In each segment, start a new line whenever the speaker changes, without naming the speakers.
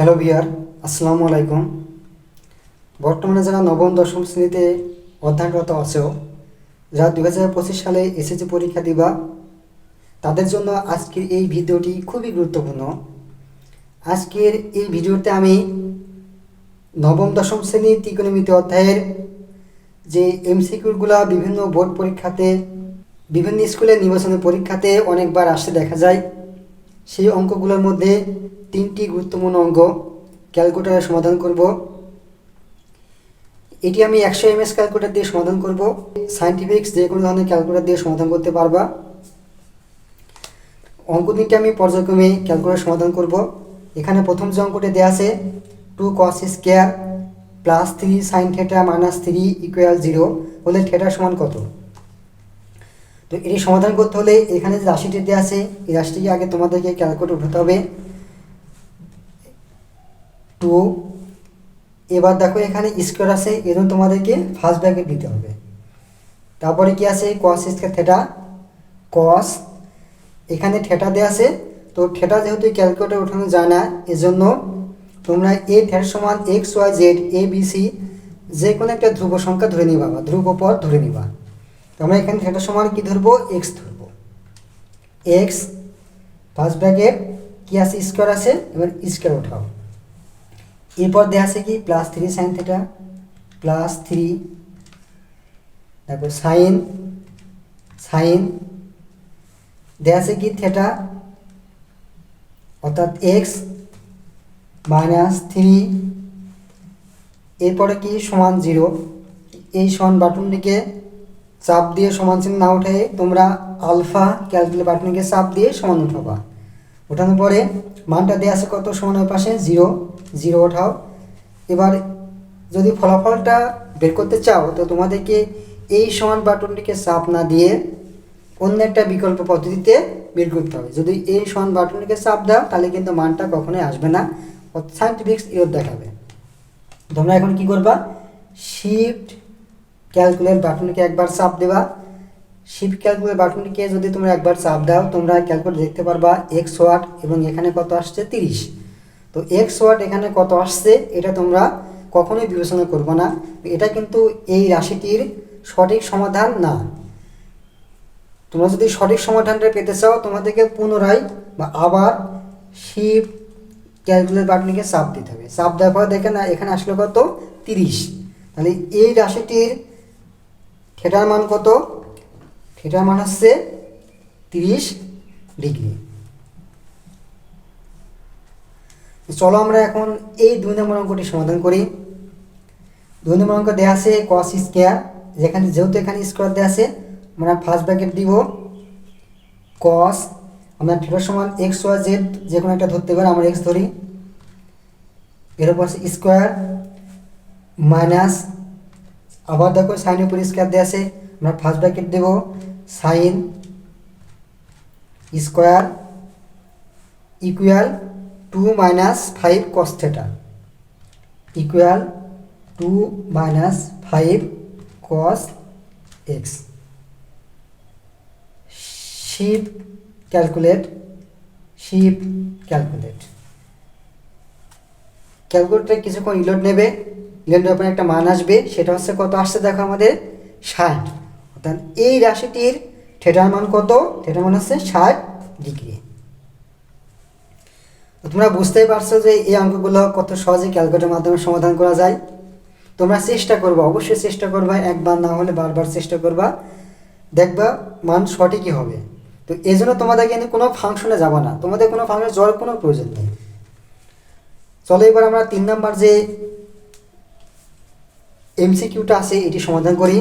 Hello বিয়ার আসসালামু আলাইকুম বর্তমানে যারা নবম, দশম শ্রেণীতে অধ্যয়নরত আছেও যারা দু হাজার পঁচিশ সালে এসএসসি পরীক্ষা দিবা, তাদের জন্য আজকের এই ভিডিওটি খুবই গুরুত্বপূর্ণ। আজকের এই ভিডিওতে আমি নবম, দশম শ্রেণি ত্রিকোণমিতি অধ্যায়ের যে এমসিকিউগুলো বিভিন্ন বোর্ড পরীক্ষাতে, বিভিন্ন স্কুলের নির্বাচনী পরীক্ষাতে অনেকবার আসতে দেখা যায়। সেই অঙ্কগুলোর মধ্যে তিনটি গুরুত্বপূর্ণ অঙ্ক ক্যালকুলেটারে সমাধান করব। এটি আমি একশো এম এস ক্যালকুলেটার দিয়ে সমাধান করব। সায়েন্টিফিক্স যে কোনো ধরনের ক্যালকুলেটার দিয়ে সমাধান করতে পারবা। অঙ্ক তিনটি আমি পর্যায়ক্রমে ক্যালকুলেটার সমাধান করব। এখানে প্রথম যে অঙ্কটি দেওয়া আছে, two cos square plus three sine theta minus three equal zero হলে থেটার সমান কত? তো এটি সমাধান করতে হলে এখানে যে রাশিটি দেওয়া আছে, এই রাশিটিকে আগে তোমাদেরকে ক্যালকুলেট উঠাতে হবে। টু, এবার দেখো এখানে স্কোয়ার আছে এজন্য তোমাদেরকে ফার্স্ট ব্র্যাকেট দিতে হবে। তারপরে কি আছে? কস স্কোয়ার থেটা কস এখানে থেটা দেওয়া আছে। তো থেটা যেহেতু ক্যালকুলেটর ওঠানো যায় না, এজন্য তোমরা এ থেটার সমান X Y Z A B C যে কোনো একটা ধ্রুব সংখ্যা ধরে নিবা বা ধ্রুব পদ ধরে নিবা। আমরা এখানে থেটার সমান কি ধরবো? এক্স ধরবো। এক্স ফার্স্ট ব্র্যাকেট কি আছে? স্কোয়ার আছে। এবার স্কোয়ার ওঠাও এরপর দেওয়া আছে কি? Plus three sine theta plus three তারপর সাইন সাইন দেওয়া আছে কি? থেটা অর্থাৎ এক্স মাইনাস থ্রি এরপরে কি? সমান জিরো এই সমান বাটনটিকে চাপ দিয়ে সমান চিহ্ন না উঠে তোমরা আলফা ক্যালকুলেট বাটনকে চাপ দিয়ে সমান উঠাবা। ওঠানোর পরে মানটা দেওয়া আছে কত? সমান ওই পাশে জিরো জিরো ওঠাও। এবার যদি ফলাফলটা বের করতে চাও, তো তোমাদেরকে এই সমান বাটনটিকে চাপ না দিয়ে অন্য একটা বিকল্প পদ্ধতিতে বের করতে হবে। যদি এই সমান বাটনটিকে চাপ দাও, তাহলে কিন্তু মানটা কখনোই আসবে না। সাইন্টিফিক্স ইরোর দেখাবে। তোমরা এখন কি করবা? শিফট ক্যালকুলেট বাটনকে একবার চাপ দেবা। শিফট ক্যালকুলেট বাটনটিকে যদি তোমরা একবার চাপ দাও, তোমরা ক্যালকুলেট দেখতে পারবা এক্স ওয়াট এবং এখানে কত আসছে তিরিশ। তো এক্স ওয়াট এখানে কত আসছে, এটা তোমরা কখনোই বিবেচনা করবে না। এটা কিন্তু এই রাশিটির সঠিক সমাধান না। তোমরা যদি সঠিক সমাধানটা পেতে চাও, তোমাদেরকে পুনরায় বা আবার শিফট ক্যালকুলেট বাটনটিকে চাপ দিতে হবে। চাপ দেওয়ার পর দেখে না এখানে আসলে কত? তিরিশ। তাহলে এই রাশিটির থেটার মান কত? থেটার মান হচ্ছে তিরিশ ডিগ্রি। চলো আমরা এখন এই দুই নম্বর অঙ্কটি সমাধান করি। দুই নম্বর অঙ্ক দেওয়া আছে কস স্কোয়ার যেখানে যেহেতু এখানে স্কোয়ার দেওয়া আছে, আমরা ফার্স্ট ব্র্যাকেট দিব। কস আমরা থিটার সমান এক্স ওয়াই জেড যে কোনো একটা ধরতে পারি, আমরা এক্স ধরি। এর উপর স্কোয়ার মাইনাস আবার দেখো সাইনের উপর স্কোয়ার দেওয়া আছে। আমরা first bracket Dev. Sine square equal to minus five cos theta equal to minus five cos X shift calculate shift calculate ক্যালকুলেটরে কিছুক্ষণ ইলোড নেবে। ইলোড নেওয়ার একটা মান আসবে, সেটা হচ্ছে কত আসছে দেখো আমাদের ষাট। অর্থাৎ এই রাশিটির থেটার মান কত? থেটার মান হচ্ছে ষাট ডিগ্রি। তোমরা বুঝতেই পারছ যে এই অঙ্কগুলো কত সহজে ক্যালকুলেটারের মাধ্যমে সমাধান করা যায়। তোমরা চেষ্টা করবা, অবশ্যই চেষ্টা করবা, একবার না হলে বারবার চেষ্টা করবা। দেখবা মান সঠিকই হবে। তো এই জন্য তোমাদের কিন্তু কোনো ফাংশনে যাব না। তোমাদের কোনো ফাংশনে যাওয়ার কোনো প্রয়োজন নেই। চলো এবার আমরা তিন নাম্বার যে এমসিকিউটা আছে, এটি সমাধান করি।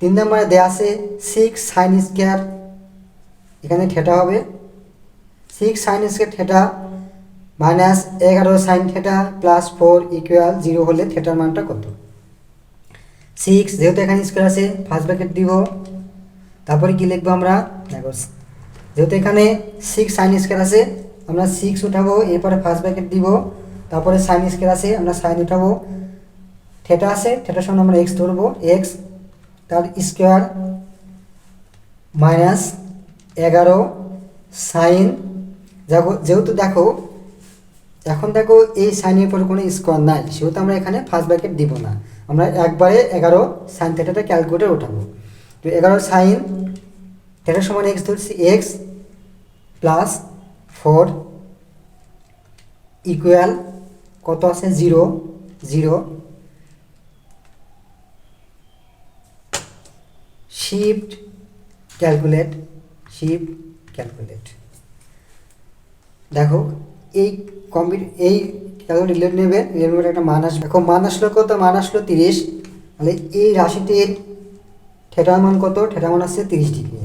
তিন নম্বরে দেওয়া আছে সিক্স সাইন স্কোয়ার এখানে থেটা হবে। Six sine square theta minus এগারো sine theta plus four equal zero হলে থেটার মানটা কত? সিক্স যেহেতু এখানে স্কোয়ার আছে ফার্স্ট ব্র্যাকেট দিব। তারপরে কি লিখব আমরা? দেখো, যেহেতু এখানে সিক্স সাইন স্কোয়ার আছে, আমরা সিক্স উঠাবো, এরপরে ফার্স্ট ব্র্যাকেট দিব। তারপরে সাইন স্কোয়ার আছে, আমরা সাইন উঠাবো। থেটা আছে থেটার সঙ্গে আমরা এক্স ধরবো এক্স তার স্কোয়ার মাইনাস এগারো সাইন যেহেতু দেখো, এখন দেখো এই সাইনের পরে কোনো স্কোয়ার নাই, সেহেতু আমরা এখানে ফার্স্ট ব্র্যাকেট দিব না। আমরা একবারে এগারো সাইন থেটাটা ক্যালকুলেটর ওঠাবো তো এগারো সাইন থেটার সমান এক্স ধরছি এক্স প্লাস ফোর ইকুয়াল কত আছে? Zero zero shift calculate shift calculate দেখো, এই কম্পিউ এই ক্যালকুলেট রিলেট নেবে রিলেট একটা মান আসবে। এখন মান আসলো কত? মান আসলো তিরিশ। তাহলে এই রাশিটির ঠেটার মান কত? ঠেটার মান আসছে তিরিশ ডিগ্রি।